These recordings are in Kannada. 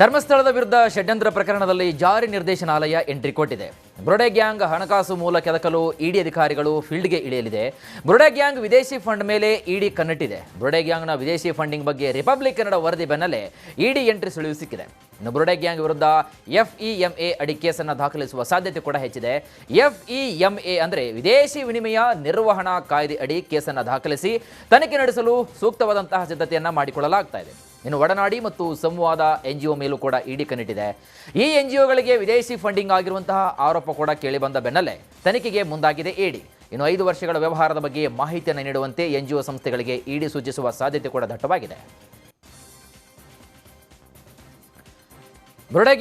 ಧರ್ಮಸ್ಥಳದ ವಿರುದ್ಧ ಷಡ್ಯಂತ್ರ ಪ್ರಕರಣದಲ್ಲಿ ಜಾರಿ ನಿರ್ದೇಶನಾಲಯ ಎಂಟ್ರಿ ಕೊಟ್ಟಿದೆ. ಬುರುಡೆ ಗ್ಯಾಂಗ್ ಹಣಕಾಸು ಮೂಲ ಕೆದಕಲು ಇಡಿ ಅಧಿಕಾರಿಗಳು ಫೀಲ್ಡ್ಗೆ ಇಳಿಯಲಿದೆ. ಬುರುಡೆ ಗ್ಯಾಂಗ್ ವಿದೇಶಿ ಫಂಡ್ ಮೇಲೆ ಇಡಿ ಕನ್ನಟ್ಟಿದೆ. ಬುರುಡೆ ಗ್ಯಾಂಗ್ನ ವಿದೇಶಿ ಫಂಡಿಂಗ್ ಬಗ್ಗೆ ರಿಪಬ್ಲಿಕ್ ಕನ್ನಡ ವರದಿ ಬೆನ್ನಲ್ಲೇ ಇಡಿ ಎಂಟ್ರಿ ಸುಳಿವು ಸಿಕ್ಕಿದೆ. ಇನ್ನು ಬುರುಡೆ ಗ್ಯಾಂಗ್ ವಿರುದ್ಧ ಎಫ್ಇಎಂಎ ಅಡಿ ಕೇಸನ್ನು ದಾಖಲಿಸುವ ಸಾಧ್ಯತೆ ಕೂಡ ಹೆಚ್ಚಿದೆ. ಎಫ್ಇಎಂಎ ಅಂದರೆ ವಿದೇಶಿ ವಿನಿಮಯ ನಿರ್ವಹಣಾ ಕಾಯ್ದೆ ಅಡಿ ಕೇಸನ್ನು ದಾಖಲಿಸಿ ತನಿಖೆ ನಡೆಸಲು ಸೂಕ್ತವಾದಂತಹ ಸಿದ್ಧತೆಯನ್ನು ಮಾಡಿಕೊಳ್ಳಲಾಗ್ತಾ ಇದೆ. ಇನ್ನು ಒಡನಾಡಿ ಮತ್ತು ಸಂವಾದ ಎನ್ ಜಿ ಒ ಮೇಲೂ ಕೂಡ ಇಡಿ ಕಣ್ಣಿಟ್ಟಿದೆ. ಈ ಎನ್ ಜಿ ಒಗಳಿಗೆ ವಿದೇಶಿ ಫಂಡಿಂಗ್ ಆಗಿರುವಂತಹ ಆರೋಪ ಕೂಡ ಕೇಳಿಬಂದ ಬೆನ್ನಲ್ಲೇ ತನಿಖೆಗೆ ಮುಂದಾಗಿದೆ ಇಡಿ. ಇನ್ನು ಐದು ವರ್ಷಗಳ ವ್ಯವಹಾರದ ಬಗ್ಗೆ ಮಾಹಿತಿಯನ್ನು ನೀಡುವಂತೆ ಎನ್ ಸಂಸ್ಥೆಗಳಿಗೆ ಇಡಿ ಸೂಚಿಸುವ ಸಾಧ್ಯತೆ ಕೂಡ ದಟ್ಟವಾಗಿದೆ.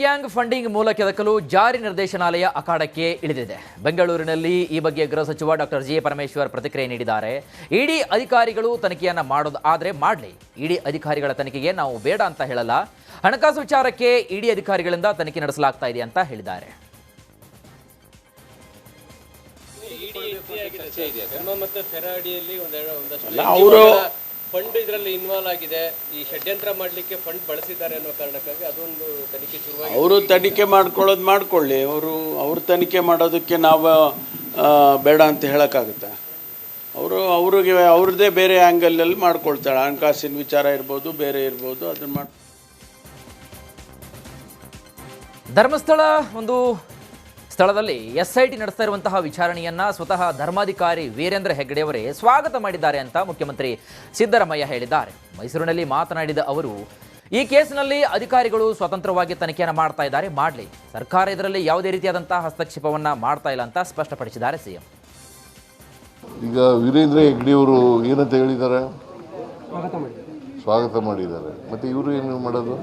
ಗ್ಯಾಂಗ್ ಫಂಡಿಂಗ್ ಮೂಲ ಕೆದಕಲು ಜಾರಿ ನಿರ್ದೇಶನಾಲಯ ಅಖಾಡಕ್ಕೆ ಇಳಿದಿದೆ. ಬೆಂಗಳೂರಿನಲ್ಲಿ ಈ ಬಗ್ಗೆ ಗೃಹ ಸಚಿವ ಡಾಕ್ಟರ್ ಜಿ ಪರಮೇಶ್ವರ್ ಪ್ರತಿಕ್ರಿಯೆ ನೀಡಿದ್ದಾರೆ. ಇಡಿ ಅಧಿಕಾರಿಗಳು ತನಿಖೆಯನ್ನು ಮಾಡೋದು ಆದರೆ ಮಾಡಲಿ. ಇಡಿ ಅಧಿಕಾರಿಗಳ ತನಿಖೆಗೆ ನಾವು ಬೇಡ ಅಂತ ಹೇಳಲ್ಲ. ಹಣಕಾಸು ವಿಚಾರಕ್ಕೆ ಇಡಿ ಅಧಿಕಾರಿಗಳಿಂದ ತನಿಖೆ ನಡೆಸಲಾಗ್ತಾ ಇದೆ ಅಂತ ಹೇಳಿದ್ದಾರೆ. ಚರ್ಚೆ ಇದೆ. ಧರ್ಮ ಮತ್ತು ಫೆರಾಡಿಯಲ್ಲಿ ಒಂದೆರಡು ಒಂದಷ್ಟು ಅವರು ಫಂಡ್ ಇದರಲ್ಲಿ ಇನ್ವಾಲ್ವ್ ಆಗಿದೆ. ಈ ಷಡ್ಯಂತ್ರ ಮಾಡಲಿಕ್ಕೆ ಫಂಡ್ ಬಳಸಿದ್ದಾರೆ ಅನ್ನೋ ಕಾರಣಕ್ಕಾಗಿ ಅದೊಂದು ತನಿಖೆ ಶುರುವಾಗಿ ಅವರು ತನಿಖೆ ಮಾಡ್ಕೊಳ್ಳೋದು ಮಾಡ್ಕೊಳ್ಳಿ. ಅವರು ಅವರು ತನಿಖೆ ಮಾಡೋದಕ್ಕೆ ನಾವು ಬೇಡ ಅಂತ ಹೇಳೋಕ್ಕಾಗುತ್ತೆ? ಅವರು ಅವ್ರಿಗೆ ಅವ್ರದ್ದೇ ಬೇರೆ ಆ್ಯಂಗಲಲ್ಲಿ ಮಾಡ್ಕೊಳ್ತಾಳೆ. ಹಣಕಾಸಿನ ವಿಚಾರ ಇರ್ಬೋದು ಬೇರೆ ಇರ್ಬೋದು ಅದನ್ನ ಮಾಡಿ ಧರ್ಮಸ್ಥಳ ಒಂದು ಸ್ಥಳದಲ್ಲಿ ಎಸ್ಐಟಿ ಐ ಟಿ ನಡೆಸ್ತಾ ಇರುವಂತಹ ವಿಚಾರಣೆಯನ್ನ ಸ್ವತಃ ಧರ್ಮಾಧಿಕಾರಿ ವೀರೇಂದ್ರ ಹೆಗ್ಗಡೆಯವರೇ ಸ್ವಾಗತ ಮಾಡಿದ್ದಾರೆ ಅಂತ ಮುಖ್ಯಮಂತ್ರಿ ಸಿದ್ದರಾಮಯ್ಯ ಹೇಳಿದ್ದಾರೆ. ಮೈಸೂರಿನಲ್ಲಿ ಮಾತನಾಡಿದ ಅವರು ಈ ಕೇಸಿನಲ್ಲಿ ಅಧಿಕಾರಿಗಳು ಸ್ವತಂತ್ರವಾಗಿ ತನಿಖೆಯನ್ನು ಮಾಡ್ತಾ ಇದ್ದಾರೆ. ಮಾಡಲಿ ಸರ್ಕಾರ ಇದರಲ್ಲಿ ಯಾವುದೇ ರೀತಿಯಾದಂತಹ ಹಸ್ತಕ್ಷೇಪವನ್ನ ಮಾಡ್ತಾ ಇಲ್ಲ ಅಂತ ಸ್ಪಷ್ಟಪಡಿಸಿದ್ದಾರೆ ಸಿಎಂ. ಈಗ ವೀರೇಂದ್ರ ಹೆಗ್ಡೆಯವರು ಏನಂತ ಹೇಳಿದ್ದಾರೆ? ಸ್ವಾಗತ ಮಾಡಿದ್ದಾರೆ. ಮತ್ತು ಇವರು ಏನು ಮಾಡೋದು?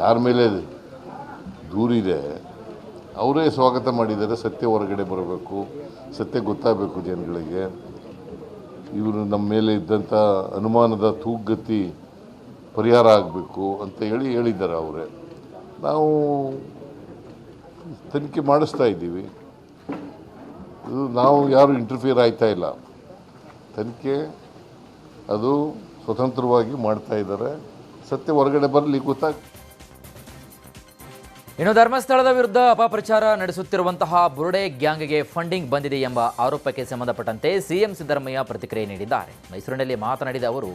ಯಾರ ಮೇಲೆ ದೂರಿದೆ? ಅವರೇ ಸ್ವಾಗತ ಮಾಡಿದ್ದಾರೆ ಸತ್ಯ ಹೊರಗಡೆ ಬರಬೇಕು, ಸತ್ಯ ಗೊತ್ತಾಗಬೇಕು ಜನಗಳಿಗೆ. ಇವರು ನಮ್ಮ ಮೇಲೆ ಇದ್ದಂಥ ಅನುಮಾನದ ತೂಗತಿ ಪರಿಹಾರ ಆಗಬೇಕು ಅಂತ ಹೇಳಿ ಹೇಳಿದ್ದಾರೆ ಅವರೇ. ನಾವು ತನಿಖೆ ಮಾಡಿಸ್ತಾ ಇದ್ದೀವಿ. ಇದು ನಾವು ಯಾರು ಇಂಟರ್ಫಿಯರ್ ಆಯ್ತಾ ಇಲ್ಲ. ತನಿಖೆ ಅದು ಸ್ವತಂತ್ರವಾಗಿ ಮಾಡ್ತಾ ಇದ್ದಾರೆ. ಸತ್ಯ ಹೊರಗಡೆ ಬರಲಿ ಗೊತ್ತಾಗ ಇನ್ನು ಧರ್ಮಸ್ಥಳದ ವಿರುದ್ಧ ಅಪಪ್ರಚಾರ ನಡೆಸುತ್ತಿರುವಂತಹ ಬುರುಡೆ ಗ್ಯಾಂಗ್ಗೆ ಫಂಡಿಂಗ್ ಬಂದಿದೆ ಎಂಬ ಆರೋಪಕ್ಕೆ ಸಂಬಂಧಪಟ್ಟಂತೆ ಸಿಎಂ ಸಿದ್ದರಾಮಯ್ಯ ಪ್ರತಿಕ್ರಿಯೆ ನೀಡಿದ್ದಾರೆ. ಮೈಸೂರಿನಲ್ಲಿ ಮಾತನಾಡಿದ ಅವರು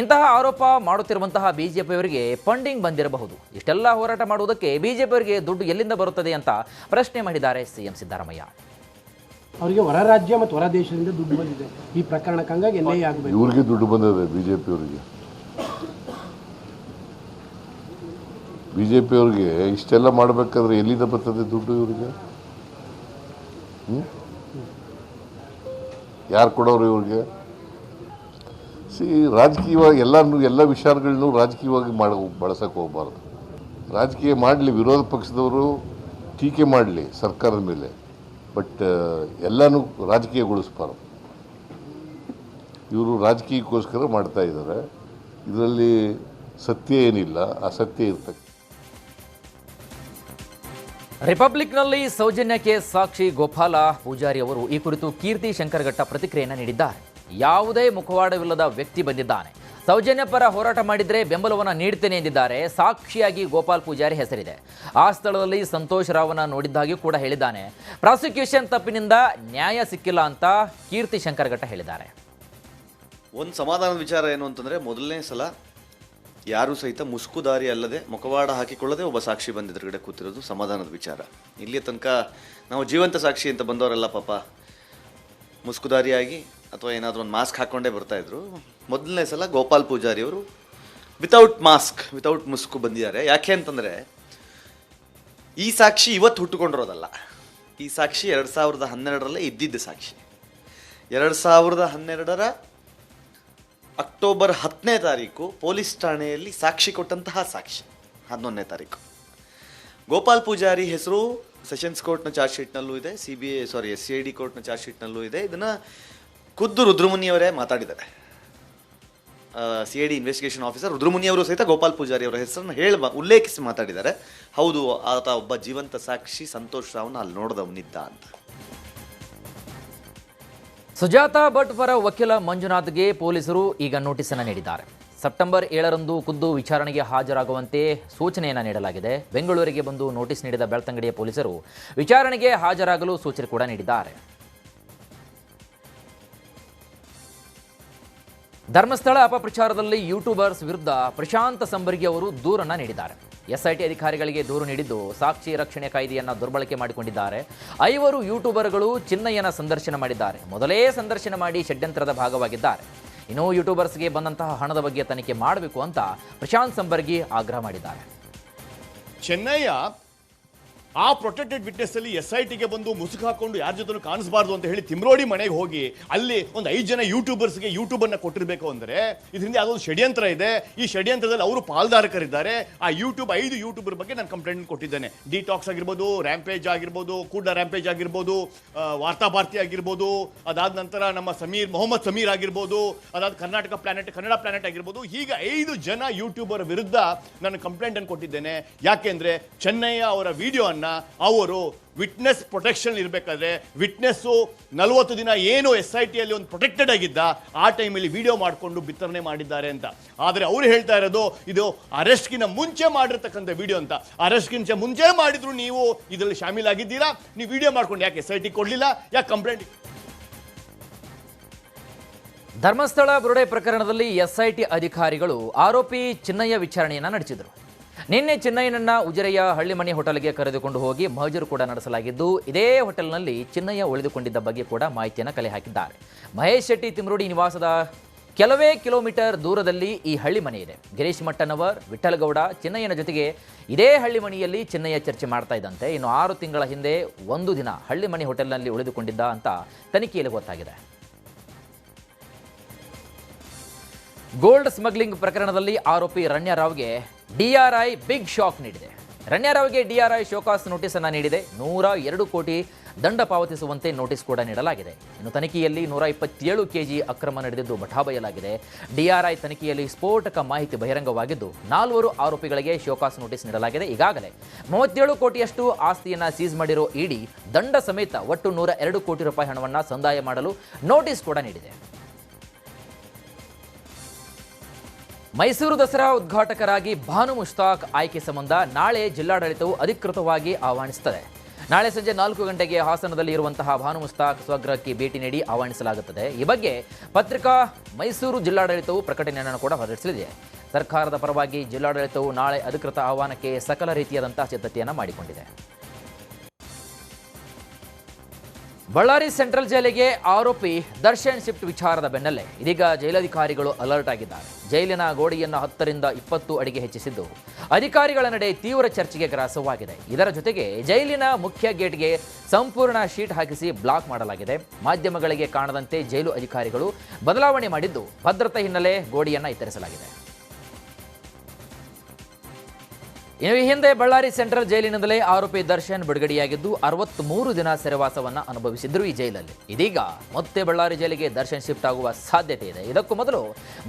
ಇಂತಹ ಆರೋಪ ಮಾಡುತ್ತಿರುವಂತಹ ಬಿಜೆಪಿಯವರಿಗೆ ಫಂಡಿಂಗ್ ಬಂದಿರಬಹುದು. ಇಷ್ಟೆಲ್ಲ ಹೋರಾಟ ಮಾಡುವುದಕ್ಕೆ ಬಿಜೆಪಿಯವರಿಗೆ ದುಡ್ಡು ಎಲ್ಲಿಂದ ಬರುತ್ತದೆ ಅಂತ ಪ್ರಶ್ನೆ ಮಾಡಿದ್ದಾರೆ ಸಿಎಂ ಸಿದ್ದರಾಮಯ್ಯ. ಅವರಿಗೆ ಹೊರ ರಾಜ್ಯ ಮತ್ತು ಹೊರ ದೇಶದಿಂದ ದುಡ್ಡು ಬಂದಿದೆ. ಈ ಪ್ರಕರಣಕ್ಕೆ ಹಂಗಾಗಿ ಎನ್ ಆಗಬೇಕು. ಇವ್ರಿಗೆ ದುಡ್ಡು ಬಂದಿದೆ ಬಿ ಜೆ ಪಿಯವರಿಗೆ ಬಿ ಜೆ ಪಿಯವ್ರಿಗೆ ಇಷ್ಟೆಲ್ಲ ಮಾಡಬೇಕಾದ್ರೆ ಎಲ್ಲಿಂದ ಬರ್ತದೆ ದುಡ್ಡು ಇವರಿಗೆ? ಯಾರು ಕೊಡೋರು ಇವ್ರಿಗೆ? ಸಿ, ರಾಜಕೀಯವಾಗಿ ಎಲ್ಲನೂ ಎಲ್ಲ ವಿಚಾರಗಳನ್ನೂ ರಾಜಕೀಯವಾಗಿ ಮಾಡ ಬಳಸಕ್ಕೆ ಹೋಗಬಾರ್ದು. ರಾಜಕೀಯ ಮಾಡಲಿ, ವಿರೋಧ ಪಕ್ಷದವರು ಟೀಕೆ ಮಾಡಲಿ ಸರ್ಕಾರದ ಮೇಲೆ. ಬಟ್ ಎಲ್ಲನೂ ರಾಜಕೀಯಗೊಳಿಸ್ಬಾರ್ದು. ಇವರು ರಾಜಕೀಯಕ್ಕೋಸ್ಕರ ಮಾಡ್ತಾ ಇದ್ದಾರೆ. ಇದರಲ್ಲಿ ಸತ್ಯ ಏನಿಲ್ಲ, ಅಸತ್ಯ ಇರ್ತಕ್ಕ ರಿಪಬ್ಲಿಕ್ನಲ್ಲಿ ಸೌಜನ್ಯಕ್ಕೆ ಸಾಕ್ಷಿ ಗೋಪಾಲ ಪೂಜಾರಿ ಅವರು ಈ ಕುರಿತು ಕೀರ್ತಿ ಶಂಕರಘಟ್ಟ ಪ್ರತಿಕ್ರಿಯೆಯನ್ನು ನೀಡಿದ್ದಾರೆ. ಯಾವುದೇ ಮುಖವಾಡವಿಲ್ಲದ ವ್ಯಕ್ತಿ ಬಂದಿದ್ದಾನೆ. ಸೌಜನ್ಯ ಪರ ಹೋರಾಟ ಮಾಡಿದರೆ ಬೆಂಬಲವನ್ನು ನೀಡ್ತೇನೆ ಎಂದಿದ್ದಾರೆ. ಸಾಕ್ಷಿಯಾಗಿ ಗೋಪಾಲ್ ಪೂಜಾರಿ ಹೆಸರಿದೆ. ಆ ಸ್ಥಳದಲ್ಲಿ ಸಂತೋಷ್ ರಾವ್ನ ನೋಡಿದ್ದಾಗಿ ಕೂಡ ಹೇಳಿದ್ದಾನೆ. ಪ್ರಾಸಿಕ್ಯೂಷನ್ ತಪ್ಪಿನಿಂದ ನ್ಯಾಯ ಸಿಕ್ಕಿಲ್ಲ ಅಂತ ಕೀರ್ತಿ ಶಂಕರಘಟ್ಟ ಹೇಳಿದ್ದಾರೆ. ಒಂದು ಸಮಾಧಾನದ ವಿಚಾರ ಏನು ಅಂತಂದರೆ, ಮೊದಲನೇ ಸಲ ಯಾರೂ ಸಹಿತ ಮುಸುಕುದಾರಿ ಅಲ್ಲದೆ ಮುಖವಾಡ ಹಾಕಿಕೊಳ್ಳದೆ ಒಬ್ಬ ಸಾಕ್ಷಿ ಬಂದು ಎದುರುಗಡೆ ಕೂತಿರೋದು ಸಮಾಧಾನದ ವಿಚಾರ. ಇಲ್ಲಿಯ ತನಕ ನಾವು ಜೀವಂತ ಸಾಕ್ಷಿ ಅಂತ ಬಂದವರಲ್ಲ ಪಾಪ. ಮುಸುಕುದಾರಿಯಾಗಿ ಅಥವಾ ಏನಾದರೂ ಒಂದು ಮಾಸ್ಕ್ ಹಾಕ್ಕೊಂಡೇ ಬರ್ತಾಯಿದ್ರು ಮೊದಲನೇ ಸಲ ಗೋಪಾಲ್ ಪೂಜಾರಿ ಅವರು ವಿತೌಟ್ ಮಾಸ್ಕ್ ವಿತೌಟ್ ಮುಸುಕು ಬಂದಿದ್ದಾರೆ. ಯಾಕೆ ಅಂತಂದರೆ ಈ ಸಾಕ್ಷಿ ಇವತ್ತು ಹುಟ್ಟುಕೊಂಡಿರೋದಲ್ಲ. ಈ ಸಾಕ್ಷಿ ಎರಡು ಸಾವಿರದ ಹನ್ನೆರಡರಲ್ಲೇ ಇದ್ದಿದ್ದ ಸಾಕ್ಷಿ. ಎರಡು ಸಾವಿರದ ಹನ್ನೆರಡರ ಅಕ್ಟೋಬರ್ ಹತ್ತನೇ ತಾರೀಕು ಪೊಲೀಸ್ ಠಾಣೆಯಲ್ಲಿ ಸಾಕ್ಷಿ ಕೊಟ್ಟಂತಹ ಸಾಕ್ಷಿ. ಹನ್ನೊಂದನೇ ತಾರೀಕು. ಗೋಪಾಲ್ ಪೂಜಾರಿ ಹೆಸರು, ಸೆಷನ್ಸ್ ಕೋರ್ಟ್ನ ಚಾರ್ಜ್ ಶೀಟ್ನಲ್ಲೂ ಇದೆ, C B I sorry S C I D ಕೋರ್ಟ್ನ ಚಾರ್ಜ್ ಶೀಟ್ನಲ್ಲೂ ಇದೆ. ಇದನ್ನು ಖುದ್ದು ರುದ್ರಮುನಿಯವರೇ ಮಾತಾಡಿದ್ದಾರೆ. C I D investigation officer ರುದ್ರಮುನಿಯವರು ಸಹಿತ ಗೋಪಾಲ್ ಪೂಜಾರಿ ಅವರ ಹೆಸರನ್ನು ಹೇಳ ಉಲ್ಲೇಖಿಸಿ ಮಾತಾಡಿದ್ದಾರೆ. ಹೌದು, ಆತ ಒಬ್ಬ ಜೀವಂತ ಸಾಕ್ಷಿ, ಸಂತೋಷ್ ರಾವ್ನ ಅಲ್ಲಿ ನೋಡಿದವನಿದ್ದ ಅಂತ. ಸುಜಾತಾ ಭಟ್ ಪರ ವಕೀಲ ಮಂಜುನಾಥ್ಗೆ ಪೊಲೀಸರು ಈಗ ನೋಟಿಸ್ ಅನ್ನು ನೀಡಿದ್ದಾರೆ. ಸೆಪ್ಟೆಂಬರ್ ಏಳರಂದು ಖುದ್ದು ವಿಚಾರಣೆಗೆ ಹಾಜರಾಗುವಂತೆ ಸೂಚನೆಯನ್ನು ನೀಡಲಾಗಿದೆ. ಬೆಂಗಳೂರಿಗೆ ಬಂದು ನೋಟಿಸ್ ನೀಡಿದ ಬೆಳ್ತಂಗಡಿಯ ಪೊಲೀಸರು ವಿಚಾರಣೆಗೆ ಹಾಜರಾಗಲು ಸೂಚನೆ ಕೂಡ ನೀಡಿದ್ದಾರೆ. ಧರ್ಮಸ್ಥಳ ಅಪಪ್ರಚಾರದಲ್ಲಿ ಯೂಟ್ಯೂಬರ್ಸ್ ವಿರುದ್ಧ ಪ್ರಶಾಂತ ಸಂಬರ್ಗಿ ಅವರು ದೂರನ್ನು ನೀಡಿದ್ದಾರೆ. ಎಸ್ಐಟಿ ಅಧಿಕಾರಿಗಳಿಗೆ ದೂರು ನೀಡಿದ್ದು ಸಾಕ್ಷಿ ರಕ್ಷಣೆ ಕಾಯ್ದೆಯನ್ನು ದುರ್ಬಳಕೆ ಮಾಡಿಕೊಂಡಿದ್ದಾರೆ. ಐವರು ಯೂಟ್ಯೂಬರ್ಗಳು ಚಿನ್ನಯ್ಯನ ಸಂದರ್ಶನ ಮಾಡಿದ್ದಾರೆ. ಮೊದಲೇ ಸಂದರ್ಶನ ಮಾಡಿ ಷಡ್ಯಂತ್ರದ ಭಾಗವಾಗಿದ್ದಾರೆ. ಇನ್ನು ಯೂಟ್ಯೂಬರ್ಸ್ಗೆ ಬಂದಂತಹ ಹಣದ ಬಗ್ಗೆ ತನಿಖೆ ಮಾಡಬೇಕು ಅಂತ ಪ್ರಶಾಂತ್ ಸಂಬರ್ಗಿ ಆಗ್ರಹ ಮಾಡಿದ್ದಾರೆ. ಚೆನ್ನಯ್ಯ ಆ ಪ್ರೊಟೆಕ್ಟೆಡ್ ವಿಟ್ನೆಸ್ ಅಲ್ಲಿ ಎಸ್ ಐ ಟಿಗೆ ಬಂದು ಮುಸುಕು ಹಾಕೊಂಡು ಯಾರ ಜೊತೆ ಕಾಣಿಸಬಾರ್ದು ಅಂತ ಹೇಳಿ ತಿಮ್ರೋಡಿ ಮನೆಗೆ ಹೋಗಿ ಅಲ್ಲಿ ಒಂದು ಐದು ಜನ ಯೂಟ್ಯೂಬರ್ಸ್ಗೆ ಯೂಟ್ಯೂಬ್ ಅನ್ನ ಕೊಟ್ಟಿರಬೇಕು ಅಂದ್ರೆ ಇದರಿಂದ ಯಾವುದೊಂದು ಷಡ್ಯಂತ್ರ ಇದೆ. ಈ ಷಡ್ಯಂತ್ರದಲ್ಲಿ ಅವರು ಪಾಲ್ದಾರಕರಿದ್ದಾರೆ. ಆ ಯೂಟ್ಯೂಬ್ ಐದು ಯೂಟ್ಯೂಬರ್ ಬಗ್ಗೆ ನಾನು ಕಂಪ್ಲೇಂಟ್ ಕೊಟ್ಟಿದ್ದೇನೆ. ಡಿಟಾಕ್ಸ್ ಆಗಿರ್ಬೋದು ರ್ಯಾಂಪೇಜ್ ಆಗಿರ್ಬೋದು ಕೂಡ ರ್ಯಾಂಪೇಜ್ ಆಗಿರ್ಬೋದು ವಾರ್ತಾ ಭಾರತಿ ಆಗಿರ್ಬೋದು, ಅದಾದ ನಂತರ ನಮ್ಮ ಸಮೀರ್, ಮೊಹಮ್ಮದ್ ಸಮೀರ್ ಆಗಿರ್ಬೋದು, ಅದಾದ ಕರ್ನಾಟಕ ಪ್ಲಾನೆಟ್ ಕನ್ನಡ ಪ್ಲಾನೆಟ್ ಆಗಿರ್ಬೋದು. ಹೀಗೆ ಐದು ಜನ ಯೂಟ್ಯೂಬರ್ ವಿರುದ್ಧ ನಾನು ಕಂಪ್ಲೇಂಟ್ ಅನ್ನು ಕೊಟ್ಟಿದ್ದೇನೆ. ಯಾಕೆಂದ್ರೆ ಚೆನ್ನೈಯ ಅವರ ವಿಡಿಯೋ ಅನ್ನ ಅವರು ವಿಟ್ನೆಸ್ ಪ್ರೊಟೆಕ್ಷನ್ ಇರಬೇಕಾದ್ರೆ ವಿಟ್ನೆಸ್ಸು ನಲವತ್ತು ದಿನ ಏನು ಎಸ್ ಐ ಟಿಯಲ್ಲಿ ಒಂದು ಪ್ರೊಟೆಕ್ಟೆಡ್ ಆಗಿದ್ದ, ಆ ಟೈಮಲ್ಲಿ ವಿಡಿಯೋ ಮಾಡಿಕೊಂಡು ಬಿತ್ತರಣೆ ಮಾಡಿದ್ದಾರೆ ಅಂತ. ಆದರೆ ಅವರು ಹೇಳ್ತಾ ಇರೋದು, ಇದು ಅರೆಸ್ಟ್ಗಿನ ಮುಂಚೆ ಮಾಡಿರ್ತಕ್ಕಂಥ ವಿಡಿಯೋ ಅಂತ. ಅರೆಸ್ಟ್ಗಿಂತ ಮುಂಚೆ ಮಾಡಿದ್ರು ನೀವು ಇದರಲ್ಲಿ ಶಾಮೀಲಾಗಿದ್ದೀರಾ? ನೀವು ವಿಡಿಯೋ ಮಾಡ್ಕೊಂಡು ಯಾಕೆ ಎಸ್ ಐ ಟಿ ಕೊಡಲಿಲ್ಲ? ಯಾಕೆ ಕಂಪ್ಲೇಂಟ್ ಧರ್ಮಸ್ಥಳ ಬುರುಡೆ ಪ್ರಕರಣದಲ್ಲಿ ಎಸ್ಐಟಿ ಅಧಿಕಾರಿಗಳು ಆರೋಪಿ ಚಿನ್ನಯ್ಯ ವಿಚಾರಣೆಯನ್ನು ನಡೆಸಿದರು. ನಿನ್ನೆ ಚಿನ್ನಯ್ಯನನ್ನ ಉಜಿರೆಯ ಹಳ್ಳಿಮನೆ ಹೋಟೆಲ್ಗೆ ಕರೆದುಕೊಂಡು ಹೋಗಿ ಮಹಜರು ಕೂಡ ನಡೆಸಲಾಗಿದ್ದು, ಇದೇ ಹೋಟೆಲ್ನಲ್ಲಿ ಚಿನ್ನಯ್ಯ ಉಳಿದುಕೊಂಡಿದ್ದ ಬಗ್ಗೆ ಕೂಡ ಮಾಹಿತಿಯನ್ನು ಕಲೆ ಹಾಕಿದ್ದಾರೆ. ಮಹೇಶ್ ಶೆಟ್ಟಿ ತಿಮ್ರೋಡಿ ನಿವಾಸದ ಕೆಲವೇ ಕಿಲೋಮೀಟರ್ ದೂರದಲ್ಲಿ ಈ ಹಳ್ಳಿ ಮನೆ ಇದೆ. ಗಿರೀಶ್ ಮಟ್ಟನವರ್ ವಿಠಲಗೌಡ ಚಿನ್ನಯ್ಯನ ಜೊತೆಗೆ ಇದೇ ಹಳ್ಳಿ ಮನೆಯಲ್ಲಿ ಚಿನ್ನಯ್ಯ ಚರ್ಚೆ ಮಾಡ್ತಾ ಇದ್ದಂತೆ. ಇನ್ನು ಆರು ತಿಂಗಳ ಹಿಂದೆ ಒಂದು ದಿನ ಹಳ್ಳಿ ಮನೆ ಹೋಟೆಲ್ನಲ್ಲಿ ಉಳಿದುಕೊಂಡಿದ್ದ ಅಂತ ತನಿಖೆಯಲ್ಲಿ ಗೊತ್ತಾಗಿದೆ. ಗೋಲ್ಡ್ ಸ್ಮಗ್ಲಿಂಗ್ ಪ್ರಕರಣದಲ್ಲಿ ಆರೋಪಿ ರಣ್ಯಾರಾವ್ಗೆ ಡಿಆರ್ಐ ಬಿಗ್ ಶಾಕ್ ನೀಡಿದೆ. ರಣ್ಯಾರಾವ್ಗೆ ಡಿಆರ್ಐ ಶೋಕಾಸ್ ನೋಟಿಸ್ ಅನ್ನು ನೀಡಿದೆ. ನೂರ ಎರಡು ಕೋಟಿ ದಂಡ ಪಾವತಿಸುವಂತೆ ನೋಟಿಸ್ ಕೂಡ ನೀಡಲಾಗಿದೆ. ಇನ್ನು ತನಿಖೆಯಲ್ಲಿ ನೂರ ಇಪ್ಪತ್ತೇಳು ಕೆಜಿ ಅಕ್ರಮ ನಡೆದಿದ್ದು ಬಟಾಬಯಲಾಗಿದೆ ಡಿಆರ್ಐ ತನಿಖೆಯಲ್ಲಿ ಸ್ಫೋಟಕ ಮಾಹಿತಿ ಬಹಿರಂಗವಾಗಿದ್ದು, ನಾಲ್ವರು ಆರೋಪಿಗಳಿಗೆ ಶೋಕಾಸ್ ನೋಟಿಸ್ ನೀಡಲಾಗಿದೆ. ಈಗಾಗಲೇ ಮೂವತ್ತೇಳು ಕೋಟಿಯಷ್ಟು ಆಸ್ತಿಯನ್ನು ಸೀಸ್ ಮಾಡಿರೋ ಇಡಿ, ದಂಡ ಸಮೇತ ಒಟ್ಟು ನೂರ ಎರಡು ಕೋಟಿ ರೂಪಾಯಿ ಹಣವನ್ನು ಸಂದಾಯ ಮಾಡಲು ನೋಟಿಸ್ ಕೂಡ ನೀಡಿದೆ. ಮೈಸೂರು ದಸರಾ ಉದ್ಘಾಟಕರಾಗಿ ಭಾನು ಮುಷ್ತಾಕ್ ಆಯ್ಕೆ ಸಂಬಂಧ ನಾಳೆ ಜಿಲ್ಲಾಡಳಿತವು ಅಧಿಕೃತವಾಗಿ ಆಹ್ವಾನಿಸುತ್ತದೆ. ನಾಳೆ ಸಂಜೆ ನಾಲ್ಕು ಗಂಟೆಗೆ ಹಾಸನದಲ್ಲಿ ಇರುವಂತಹ ಭಾನು ಮುಸ್ತಾಕ್ ಸ್ವಗ್ರಹಕ್ಕೆ ಭೇಟಿ ನೀಡಿ ಆಹ್ವಾನಿಸಲಾಗುತ್ತದೆ. ಈ ಬಗ್ಗೆ ಪತ್ರಿಕಾ ಮೈಸೂರು ಜಿಲ್ಲಾಡಳಿತವು ಪ್ರಕಟಣೆಯನ್ನು ಕೂಡ ಹೊರಡಿಸಲಿದೆ. ಸರ್ಕಾರದ ಪರವಾಗಿ ಜಿಲ್ಲಾಡಳಿತವು ನಾಳೆ ಅಧಿಕೃತ ಆಹ್ವಾನಕ್ಕೆ ಸಕಲ ರೀತಿಯಾದಂತಹ ಸಿದ್ಧತೆಯನ್ನು ಮಾಡಿಕೊಂಡಿದೆ. ಬಳ್ಳಾರಿ ಸೆಂಟ್ರಲ್ ಜೈಲಿಗೆ ಆರೋಪಿ ದರ್ಶನ್ ಶಿಫ್ಟ್ ವಿಚಾರದ ಬೆನ್ನಲ್ಲೇ ಇದೀಗ ಜೈಲಧಿಕಾರಿಗಳು ಅಲರ್ಟ್ ಆಗಿದ್ದಾರೆ. ಜೈಲಿನ ಗೋಡೆಯನ್ನು ಹತ್ತರಿಂದ ಇಪ್ಪತ್ತು ಅಡಿಗೆ ಹೆಚ್ಚಿಸಿದ್ದು ಅಧಿಕಾರಿಗಳ ನಡೆ ತೀವ್ರ ಚರ್ಚೆಗೆ ಗ್ರಾಸವಾಗಿದೆ. ಇದರ ಜೊತೆಗೆ ಜೈಲಿನ ಮುಖ್ಯ ಗೇಟ್ಗೆ ಸಂಪೂರ್ಣ ಶೀಟ್ ಹಾಕಿಸಿ ಬ್ಲಾಕ್ ಮಾಡಲಾಗಿದೆ. ಮಾಧ್ಯಮಗಳಿಗೆ ಕಾಣದಂತೆ ಜೈಲು ಅಧಿಕಾರಿಗಳು ಬದಲಾವಣೆ ಮಾಡಿದ್ದು ಭದ್ರತೆ ಹಿನ್ನೆಲೆ ಗೋಡೆಯನ್ನು ಎತ್ತರಿಸಲಾಗಿದೆ. ಈ ಹಿಂದೆ ಬಳ್ಳಾರಿ ಸೆಂಟ್ರಲ್ ಜೈಲಿನಿಂದಲೇ ಆರೋಪಿ ದರ್ಶನ್ ಬಿಡುಗಡೆಯಾಗಿದ್ದು ಅರವತ್ಮೂರು ದಿನ ಸೆರೆವಾಸವನ್ನು ಅನುಭವಿಸಿದ್ರು ಈ ಜೈಲಲ್ಲಿ. ಇದೀಗ ಮತ್ತೆ ಬಳ್ಳಾರಿ ಜೈಲಿಗೆ ದರ್ಶನ್ ಶಿಫ್ಟ್ ಆಗುವ ಸಾಧ್ಯತೆ ಇದೆ. ಇದಕ್ಕೂ ಮೊದಲು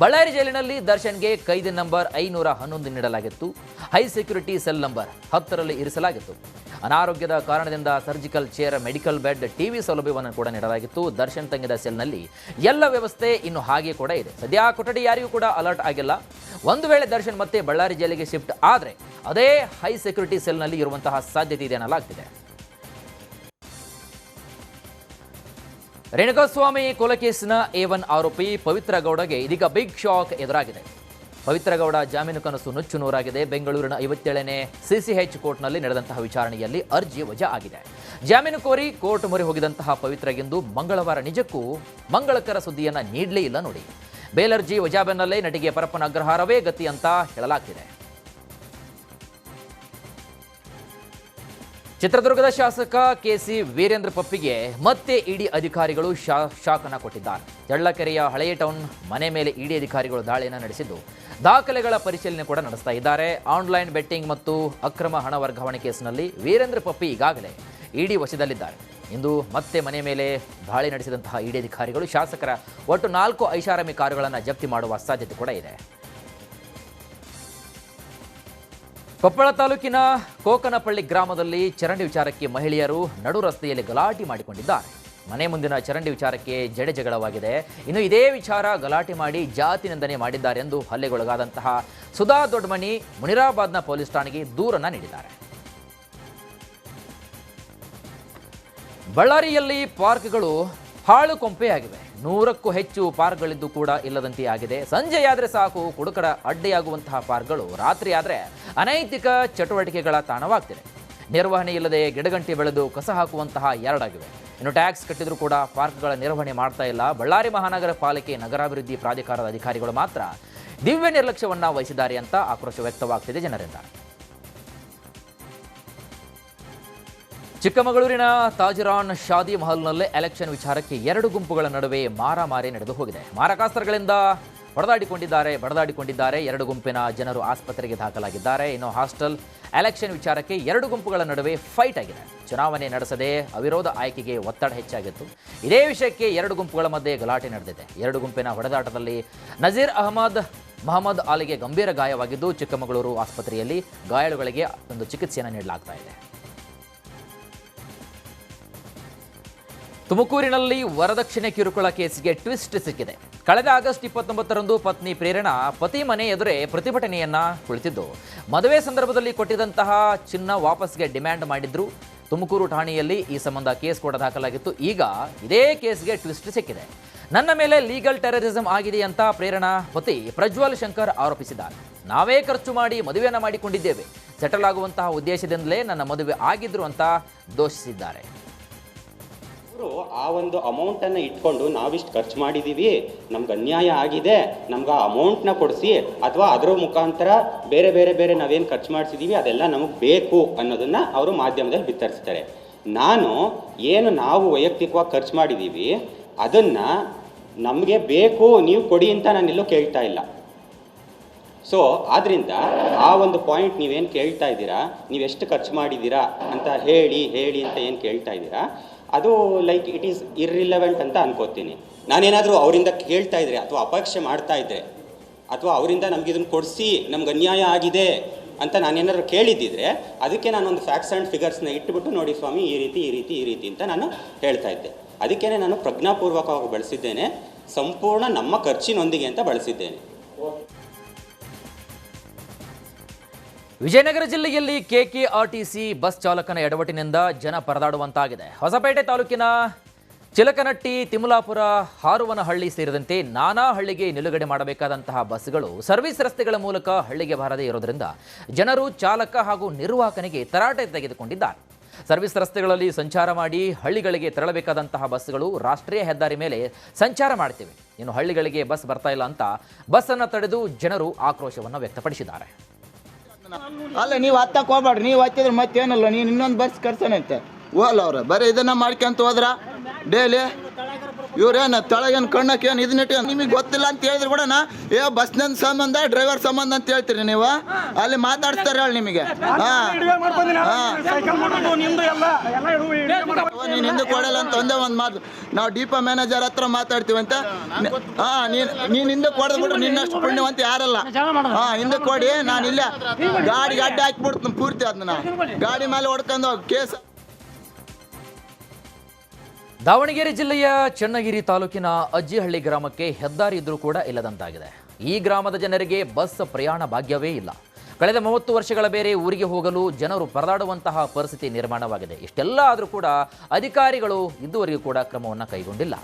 ಬಳ್ಳಾರಿ ಜೈಲಿನಲ್ಲಿ ದರ್ಶನ್ಗೆ ಕೈದಿ ನಂಬರ್ ಐನೂರ ಹನ್ನೊಂದು ನೀಡಲಾಗಿತ್ತು. ಹೈ ಸೆಕ್ಯೂರಿಟಿ ಸೆಲ್ ನಂಬರ್ ಹತ್ತರಲ್ಲಿ ಇರಿಸಲಾಗಿತ್ತು. ಅನಾರೋಗ್ಯದ ಕಾರಣದಿಂದ surgical chair, medical bed, TV ಸೌಲಭ್ಯವನ್ನು ಕೂಡ ನೀಡಲಾಗಿತ್ತು. ದರ್ಶನ್ ತಂಗಿದ ಸೆಲ್ನಲ್ಲಿ ಎಲ್ಲ ವ್ಯವಸ್ಥೆ ಇನ್ನು ಹಾಗೆ ಕೂಡ ಇದೆ. ಸದ್ಯ ಕೊಠಡಿ ಯಾರಿಗೂ ಕೂಡ ಅಲರ್ಟ್ ಆಗಿಲ್ಲ. ಒಂದು ವೇಳೆ ದರ್ಶನ್ ಮತ್ತೆ ಬಳ್ಳಾರಿ ಜೈಲಿಗೆ ಶಿಫ್ಟ್ ಆದರೆ ಅದೇ ಹೈ ಸೆಕ್ಯೂರಿಟಿ ಸೆಲ್ನಲ್ಲಿ ಇರುವಂತಹ ಸಾಧ್ಯತೆ ಇದೆ ಅನ್ನಲಾಗ್ತಿದೆ. ರೇಣುಕಾಸ್ವಾಮಿ ಕೊಲೆ ಕೇಸಿನ ಎ ಒನ್ ಆರೋಪಿ ಪವಿತ್ರ ಗೌಡಗೆ ಇದೀಗ ಬಿಗ್ ಶಾಕ್ ಎದುರಾಗಿದೆ. ಪವಿತ್ರ ಗೌಡ ಜಾಮೀನು ಕನಸು ನುಚ್ಚು ನೂರಾಗಿದೆ. ಬೆಂಗಳೂರಿನ ಐವತ್ತೇಳನೇ ಸಿಸಿಎಚ್ ಕೋರ್ಟ್ನಲ್ಲಿ ನಡೆದಂತಹ ವಿಚಾರಣೆಯಲ್ಲಿ ಅರ್ಜಿ ವಜಾ ಆಗಿದೆ. ಜಾಮೀನು ಕೋರಿ ಕೋರ್ಟ್ ಮೊರೆ ಹೋಗಿದಂತಹ ಪವಿತ್ರಗೆಂದು ಮಂಗಳವಾರ ನಿಜಕ್ಕೂ ಮಂಗಳಕರ ಸುದ್ದಿಯನ್ನ ನೀಡಲೇ ಇಲ್ಲ ನೋಡಿ. ಬೇಲರ್ಜಿ ವಜಾ ಬೆನ್ನಲ್ಲೇ ನಟಿಗೆ ಪರಪ್ಪನ ಅಗ್ರಹಾರವೇ ಗತಿ ಅಂತ ಹೇಳಲಾಗ್ತಿದೆ. ಚಿತ್ರದುರ್ಗದ ಶಾಸಕ ಕೆಸಿ ವೀರೇಂದ್ರ ಪಪ್ಪಿಗೆ ಮತ್ತೆ ಇಡಿ ಅಧಿಕಾರಿಗಳು ಶಾ ಶಾಕನ ಕೊಟ್ಟಿದ್ದಾರೆ. ಚಳ್ಳಕೆರೆಯ ಹಳೆಯ ಟೌನ್ ಮನೆ ಮೇಲೆ ಇಡಿ ಅಧಿಕಾರಿಗಳು ದಾಳಿಯನ್ನು ನಡೆಸಿದ್ದು, ದಾಖಲೆಗಳ ಪರಿಶೀಲನೆ ಕೂಡ ನಡೆಸ್ತಾ ಇದ್ದಾರೆ. ಆನ್ಲೈನ್ ಬೆಟ್ಟಿಂಗ್ ಮತ್ತು ಅಕ್ರಮ ಹಣ ವರ್ಗಾವಣೆ ಕೇಸಿನಲ್ಲಿ ವೀರೇಂದ್ರ ಪಪ್ಪಿ ಈಗಾಗಲೇ ಇಡಿ ವಶದಲ್ಲಿದ್ದಾರೆ. ಇಂದು ಮತ್ತೆ ಮನೆ ಮೇಲೆ ದಾಳಿ ನಡೆಸಿದಂತಹ ಇಡಿ ಅಧಿಕಾರಿಗಳು ಶಾಸಕರ ಒಟ್ಟು ನಾಲ್ಕು ಐಷಾರಾಮಿ ಕಾರುಗಳನ್ನು ಜಪ್ತಿ ಮಾಡುವ ಸಾಧ್ಯತೆ ಕೂಡ ಇದೆ. ಕೊಪ್ಪಳ ತಾಲೂಕಿನ ಕೋಕನಪಳ್ಳಿ ಗ್ರಾಮದಲ್ಲಿ ಚರಂಡಿ ವಿಚಾರಕ್ಕೆ ಮಹಿಳೆಯರು ನಡು ರಸ್ತೆಯಲ್ಲಿ ಗಲಾಟೆ ಮಾಡಿಕೊಂಡಿದ್ದಾರೆ. ಮನೆ ಮುಂದಿನ ಚರಂಡಿ ವಿಚಾರಕ್ಕೆ ಜಡೆ ಜಗಳವಾಗಿದೆ. ಇನ್ನು ಇದೇ ವಿಚಾರ ಗಲಾಟೆ ಮಾಡಿ ಜಾತಿ ನಿಂದನೆ ಮಾಡಿದ್ದಾರೆ ಎಂದು ಹಲ್ಲೆಗೊಳಗಾದಂತಹ ಸುಧಾ ದೊಡ್ಡಮಣಿ ಮುನಿರಾಬಾದ್ನ ಪೊಲೀಸ್ ಠಾಣೆಗೆ ದೂರನ್ನ ನೀಡಿದ್ದಾರೆ. ಬಳ್ಳಾರಿಯಲ್ಲಿ ಪಾರ್ಕ್ಗಳು ಹಾಳು ಕೊಂಪೆಯಾಗಿವೆ. ನೂರಕ್ಕೂ ಹೆಚ್ಚು ಪಾರ್ಕ್ಗಳಿದ್ದು ಕೂಡ ಇಲ್ಲದಂತೆ ಆಗಿದೆ. ಸಂಜೆಯಾದರೆ ಸಾಕು ಕುಡುಕರ ಅಡ್ಡಿಯಾಗುವಂತಹ ಪಾರ್ಕ್ಗಳು. ರಾತ್ರಿ ಆದರೆ ಅನೈತಿಕ ಚಟುವಟಿಕೆಗಳ ತಾಣವಾಗ್ತಿದೆ. ನಿರ್ವಹಣೆ ಇಲ್ಲದೆ ಗಿಡಗಂಟಿ ಬೆಳೆದು ಕಸ ಹಾಕುವಂತಹ ಎರಡಾಗಿವೆ. ಇನ್ನು ಟ್ಯಾಕ್ಸ್ ಕಟ್ಟಿದರೂ ಕೂಡ ಪಾರ್ಕ್ಗಳ ನಿರ್ವಹಣೆ ಮಾಡ್ತಾ ಇಲ್ಲ. ಬಳ್ಳಾರಿ ಮಹಾನಗರ ಪಾಲಿಕೆ ನಗರಾಭಿವೃದ್ಧಿ ಪ್ರಾಧಿಕಾರದ ಅಧಿಕಾರಿಗಳು ಮಾತ್ರ ದಿವ್ಯ ನಿರ್ಲಕ್ಷ್ಯವನ್ನ ವಹಿಸಿದ್ದಾರೆ ಅಂತ ಆಕ್ರೋಶ ವ್ಯಕ್ತವಾಗ್ತಿದೆ ಜನರಿಂದ. ಚಿಕ್ಕಮಗಳೂರಿನ ತಾಜರಾನ್ ಶಾದಿ ಮಹಲ್ನಲ್ಲೇ ಎಲೆಕ್ಷನ್ ವಿಚಾರಕ್ಕೆ ಎರಡು ಗುಂಪುಗಳ ನಡುವೆ ಮಾರಾಮಾರಿ ನಡೆದು ಹೋಗಿದೆ. ಮಾರಕಾಸ್ತ್ರಗಳಿಂದ ಹೊಡೆದಾಡಿಕೊಂಡಿದ್ದಾರೆ, ಬಡದಾಡಿಕೊಂಡಿದ್ದಾರೆ. ಎರಡು ಗುಂಪಿನ ಜನರು ಆಸ್ಪತ್ರೆಗೆ ದಾಖಲಾಗಿದ್ದಾರೆ. ಇನ್ನು ಹಾಸ್ಟೆಲ್ ಎಲೆಕ್ಷನ್ ವಿಚಾರಕ್ಕೆ ಎರಡು ಗುಂಪುಗಳ ನಡುವೆ ಫೈಟ್ ಆಗಿದೆ. ಚುನಾವಣೆ ನಡೆಸದೆ ಅವಿರೋಧ ಆಯ್ಕೆಗೆ ಒತ್ತಡ ಹೆಚ್ಚಾಗಿತ್ತು. ಇದೇ ವಿಷಯಕ್ಕೆ ಎರಡು ಗುಂಪುಗಳ ಮಧ್ಯೆ ಗಲಾಟೆ ನಡೆದಿದೆ. ಎರಡು ಗುಂಪಿನ ಹೊಡೆದಾಟದಲ್ಲಿ ನಜೀರ್ ಅಹಮದ್, ಮಹಮ್ಮದ್ ಆಲಿಗೆ ಗಂಭೀರ ಗಾಯವಾಗಿದ್ದು, ಚಿಕ್ಕಮಗಳೂರು ಆಸ್ಪತ್ರೆಯಲ್ಲಿ ಗಾಯಾಳುಗಳಿಗೆ ಒಂದು ಚಿಕಿತ್ಸೆಯನ್ನು ನೀಡಲಾಗ್ತಾ ಇದೆ. ತುಮಕೂರಿನಲ್ಲಿ ವರದಕ್ಷಿಣೆ ಕಿರುಕುಳ ಕೇಸಿಗೆ ಟ್ವಿಸ್ಟ್ ಸಿಕ್ಕಿದೆ. ಕಳೆದ ಆಗಸ್ಟ್ ಇಪ್ಪತ್ತೊಂಬತ್ತರಂದು ಪತ್ನಿ ಪ್ರೇರಣಾ ಪತಿ ಮನೆ ಎದುರೇ ಪ್ರತಿಭಟನೆಯನ್ನ ಕುಳಿತಿದ್ದು. ಮದುವೆ ಸಂದರ್ಭದಲ್ಲಿ ಕೊಟ್ಟಿದ್ದಂತಹ ಚಿನ್ನ ವಾಪಸ್ಗೆ ಡಿಮ್ಯಾಂಡ್ ಮಾಡಿದ್ರು. ತುಮಕೂರು ಠಾಣೆಯಲ್ಲಿ ಈ ಸಂಬಂಧ ಕೇಸ್ ಕೂಡ ದಾಖಲಾಗಿತ್ತು. ಈಗ ಇದೇ ಕೇಸ್ಗೆ ಟ್ವಿಸ್ಟ್ ಸಿಕ್ಕಿದೆ. ನನ್ನ ಮೇಲೆ ಲೀಗಲ್ ಟೆರರಿಸಂ ಆಗಿದೆ ಅಂತ ಪ್ರೇರಣಾ ಪತಿ ಪ್ರಜ್ವಲ್ ಶಂಕರ್ ಆರೋಪಿಸಿದ್ದಾರೆ. ನಾವೇ ಖರ್ಚು ಮಾಡಿ ಮದುವೆಯನ್ನು ಮಾಡಿಕೊಂಡಿದ್ದೇವೆ. ಸೆಟಲ್ ಆಗುವಂತಹ ಉದ್ದೇಶದಿಂದಲೇ ನನ್ನ ಮದುವೆ ಆಗಿದ್ರು ಅಂತ ದೋಷಿಸಿದ್ದಾರೆ. ಅವರು ಆ ಒಂದು ಅಮೌಂಟನ್ನು ಇಟ್ಕೊಂಡು ನಾವಿಷ್ಟು ಖರ್ಚು ಮಾಡಿದ್ದೀವಿ ನಮ್ಗೆ ಅನ್ಯಾಯ ಆಗಿದೆ, ನಮ್ಗೆ ಆ ಅಮೌಂಟ್ನ ಕೊಡಿಸಿ, ಅಥವಾ ಅದರ ಮುಖಾಂತರ ಬೇರೆ ಬೇರೆ ಬೇರೆ ನಾವೇನು ಖರ್ಚು ಮಾಡಿಸಿದ್ದೀವಿ ಅದೆಲ್ಲ ನಮಗೆ ಬೇಕು ಅನ್ನೋದನ್ನು ಅವರು ಮಾಧ್ಯಮದಲ್ಲಿ ಬಿತ್ತರಿಸ್ತಾರೆ. ನಾನು ಏನು ನಾವು ವೈಯಕ್ತಿಕವಾಗಿ ಖರ್ಚು ಮಾಡಿದ್ದೀವಿ ಅದನ್ನು ನಮಗೆ ಬೇಕು, ನೀವು ಕೊಡಿ ಅಂತ ನಾನೆಲ್ಲೂ ಕೇಳ್ತಾ ಇಲ್ಲ. ಸೊ ಆದ್ದರಿಂದ ಆ ಒಂದು ಪಾಯಿಂಟ್ ನೀವೇನು ಕೇಳ್ತಾ ಇದ್ದೀರಾ ನೀವು ಎಷ್ಟು ಖರ್ಚು ಮಾಡಿದ್ದೀರಾ ಅಂತ ಹೇಳಿ ಹೇಳಿ ಅಂತ ಏನು ಕೇಳ್ತಾ ಇದ್ದೀರಾ ಅದು ಲೈಕ್ ಇಟ್ ಈಸ್ ಇರ್ರಿಲೆವೆಂಟ್ ಅಂತ ಅನ್ಕೋತೀನಿ. ನಾನೇನಾದರೂ ಅವರಿಂದ ಕೇಳ್ತಾ ಇದ್ರೆ ಅಥವಾ ಅಪೇಕ್ಷೆ ಮಾಡ್ತಾ ಇದ್ದೆ ಅಥವಾ ಅವರಿಂದ ನಮ್ಗೆ ಇದನ್ನು ಕೊಡಿಸಿ, ನಮ್ಗೆ ಅನ್ಯಾಯ ಆಗಿದೆ ಅಂತ ನಾನೇನಾದ್ರು ಕೇಳಿದ್ದಿದ್ರೆ ಅದಕ್ಕೆ ನಾನೊಂದು ಫ್ಯಾಕ್ಟ್ಸ್ ಆ್ಯಂಡ್ ಫಿಗರ್ಸ್ನ ಇಟ್ಬಿಟ್ಟು ನೋಡಿ ಸ್ವಾಮಿ, ಈ ರೀತಿ ಈ ರೀತಿ ಈ ರೀತಿ ಅಂತ ನಾನು ಹೇಳ್ತಾ ಇದ್ದೆ. ಅದಕ್ಕೇ ನಾನು ಪ್ರಜ್ಞಾಪೂರ್ವಕವಾಗಿ ಬಳಸಿದ್ದೇನೆ, ಸಂಪೂರ್ಣ ನಮ್ಮ ಖರ್ಚಿನೊಂದಿಗೆ ಅಂತ ಬಳಸಿದ್ದೇನೆ. ವಿಜಯನಗರ ಜಿಲ್ಲೆಯಲ್ಲಿ ಕೆಕೆಆರ್ಟಿಸಿ ಬಸ್ ಚಾಲಕನ ಎಡವಟ್ಟಿನಿಂದ ಜನ ಪರದಾಡುವಂತಾಗಿದೆ. ಹೊಸಪೇಟೆ ತಾಲೂಕಿನ ಚಿಲಕನಟ್ಟಿ, ತಿಮಲಾಪುರ, ಹಾರುವನಹಳ್ಳಿ ಸೇರಿದಂತೆ ನಾನಾ ಹಳ್ಳಿಗೆ ನಿಲುಗಡೆ ಮಾಡಬೇಕಾದಂತಹ ಬಸ್ಗಳು ಸರ್ವಿಸ್ ರಸ್ತೆಗಳ ಮೂಲಕ ಹಳ್ಳಿಗೆ ಬಾರದೇ ಇರೋದರಿಂದ ಜನರು ಚಾಲಕ ಹಾಗೂ ನಿರ್ವಾಹಕನಿಗೆ ತರಾಟೆ ತೆಗೆದುಕೊಂಡಿದ್ದಾರೆ. ಸರ್ವಿಸ್ ರಸ್ತೆಗಳಲ್ಲಿ ಸಂಚಾರ ಮಾಡಿ ಹಳ್ಳಿಗಳಿಗೆ ತೆರಳಬೇಕಾದಂತಹ ಬಸ್ಗಳು ರಾಷ್ಟ್ರೀಯ ಹೆದ್ದಾರಿ ಮೇಲೆ ಸಂಚಾರ ಮಾಡ್ತಿವೆ ಇನ್ನು ಹಳ್ಳಿಗಳಿಗೆ ಬಸ್ ಬರ್ತಾ ಇಲ್ಲ ಅಂತ ಬಸ್ಸನ್ನು ತಡೆದು ಜನರು ಆಕ್ರೋಶವನ್ನು ವ್ಯಕ್ತಪಡಿಸಿದ್ದಾರೆ. ಅಲ್ಲ, ನೀವು ಹತ್ತಕ್ಕೆ ಹೋಗ್ಬೇಡ್ರಿ. ನೀವು ಹತ್ತಿದ್ರೆ ಮತ್ತೇನಲ್ಲ ನೀನು ಇನ್ನೊಂದು ಬಸ್ ಕರ್ಸನಂತೆ. ಹೋಗಲ್ಲ ಅವ್ರ, ಬರೀ ಇದನ್ನ ಮಾಡ್ಕೊಂತ ಹೋದ್ರ? ಡೈಲಿ? ಇವ್ರೇನು ತೆಳಗೇನು ಕಣ್ಣಕ್ಕೆ ಏನು ಇದನ್ನಿಟ್ಟು ನಿಮಗೆ ಗೊತ್ತಿಲ್ಲ ಅಂತ ಹೇಳಿದ್ರು ಕೂಡ ಏ ಬಸ್ನಂದ ಸಂಬಂಧ ಡ್ರೈವರ್ ಸಂಬಂಧ ಅಂತ ಹೇಳ್ತೀರಿ ನೀವು. ಅಲ್ಲಿ ಮಾತಾಡ್ತಾರೆ ಹೇಳಿ ನಿಮಗೆ. ನೀನು. ಹಿಂದೆ ಕೊಡಲ್ಲ ಅಂತ ಒಂದೇ ಒಂದು ಮಾತು. ನಾವು ಡಿಪೋ ಮ್ಯಾನೇಜರ್ ಹತ್ರ ಮಾತಾಡ್ತೀವಿ ಅಂತ. ಹಾ ನೀನ್ ಹಿಂದೆ ಹಿಂದಕ್ಕೆ ಕೊಡದ್ ಬಿಟ್ರೆ ನಿನ್ನಷ್ಟು ಪುಣ್ಯವಂತ ಯಾರಲ್ಲ. ಹಾ ಹಿಂದೆ ಕೊಡಿ. ನಾನು ಇಲ್ಲೇ ಗಾಡಿಗೆ ಅಡ್ಡ ಹಾಕ್ಬಿಡ್ತೀನಿ ಪೂರ್ತಿ ಅದನ್ನ. ಗಾಡಿ ಮೇಲೆ ಹೊಡ್ಕೊಂಡು ಹೋಗಿ. ಕೇಸ್ ದಾವಣಗೆರೆ ಜಿಲ್ಲೆಯ ಚನ್ನಗಿರಿ ತಾಲೂಕಿನ ಅಜ್ಜಿಹಳ್ಳಿ ಗ್ರಾಮಕ್ಕೆ ಹೆದ್ದಾರಿ ಇದ್ರೂ ಕೂಡ ಇಲ್ಲದಂತಾಗಿದೆ. ಈ ಗ್ರಾಮದ ಜನರಿಗೆ ಬಸ್ ಪ್ರಯಾಣ ಭಾಗ್ಯವೇ ಇಲ್ಲ. ಕಳೆದ ಮೂವತ್ತು ವರ್ಷಗಳ ಬೇರೆ ಊರಿಗೆ ಹೋಗಲು ಜನರು ಪರದಾಡುವಂತಹ ಪರಿಸ್ಥಿತಿ ನಿರ್ಮಾಣವಾಗಿದೆ. ಇಷ್ಟೆಲ್ಲ ಆದರೂ ಕೂಡ ಅಧಿಕಾರಿಗಳು ಇದುವರೆಗೂ ಕೂಡ ಕ್ರಮವನ್ನು ಕೈಗೊಂಡಿಲ್ಲ.